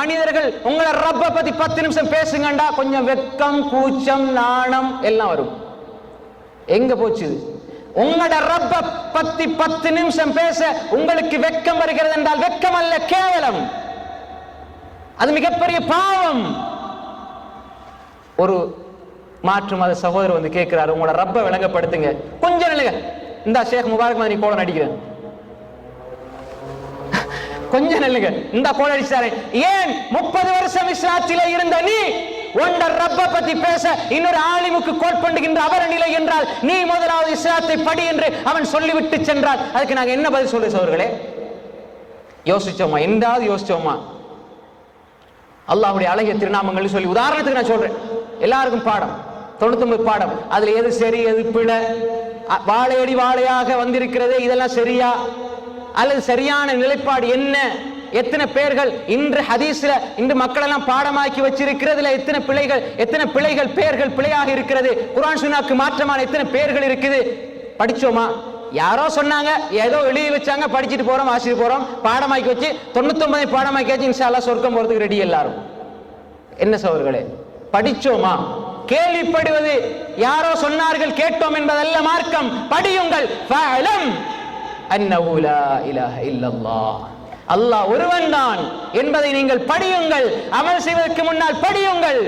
மனிதர்கள் உங்களை ரப்ப பத்தி பத்து நிமிஷம் பேசுங்கண்டா கொஞ்சம் வெக்கம் கூச்சம் நாணம் எல்லாம் வரும். எங்க போச்சு இது? உங்களோட ரப்ப பத்தி பத்து நிமிஷம் பேச உங்களுக்கு வெக்கம் வருகிறது என்றால் வெக்கம் அல்ல கேவலம். அது மிகப்பெரிய பாவம். ஒரு மாற்று மத சகோதரர் வந்து கேட்கிறாரு உங்களோட ரப்ப விளங்கப்படுத்துங்க. கொஞ்சம் நில்லுங்க. இந்த ஷேக் முபாரக் மாதிரி கோலம் நடிக்கிறேன் கொஞ்சம் நெல்லுங்க. இந்த கோல் அடிச்சாரு ஏன் முப்பது வருஷம் இஸ்லாத்தில இருந்த நீ? ஒன்றர் ரப்ப பத்தி பேச இன்னொரு ஆலிமுக்கு கோட் பண்ணுகின்ற அவர நிலை என்றால் நீ முதலாவது இஸ்லாத்தை படி என்று அவன் சொல்லிவிட்டு சென்றால் அதுக்கு நாங்க என்ன பதில் சொல்லு சோர்களே யோசிச்சோமா? எந்தாவது யோசிச்சோமா? அல்லாவுடைய அழகிய திருநாமங்கள் சொல்லி உதாரணத்துக்கு நான் சொல்றேன். எல்லாருக்கும் பாடம். தொண்ணூத்தொன்பது பாடம். அதுல எது சரி எது பிழை? அ- வாழையடி வாழையாக வந்திருக்கிறது இதெல்லாம் சரியா? அல்லது சரியான நிலைப்பாடு என்ன? எத்தனை பேர்கள் இன்று ஹதீஸ்ல இன்று மக்கள் எல்லாம் பாடமாக்கி வச்சிருக்கிறதுல எத்தனை பிழைகள் எத்தனை பிழைகள் பேர்கள் பிழையாக இருக்கிறது? குர்ஆன் சுனாக்கு மாற்றமான எத்தனை பேர்கள் இருக்குது? படிச்சோமா? யாரோ சொன்னாங்க ஏதோ எழுதி வச்சாங்க படிச்சுட்டு போறோம் வாசிட்டு போறோம் பாடமாக்கி வச்சு தொண்ணூத்தொன்பதை பாடமாக்கி வச்சு இன்ஷா சொர்க்கம் போறதுக்கு ரெடி எல்லாரும். என்ன சோர்களே படிச்சோமா? கேள்விப்படுவது யாரோ சொன்னார்கள் கேட்டோம் என்பதல்ல மார்க்கம். படியுங்கள். அல்லாஹ் ஒருவன் தான் என்பதை நீங்கள் படியுங்கள். அமல் செய்வதற்கு முன்னால் படியுங்கள்.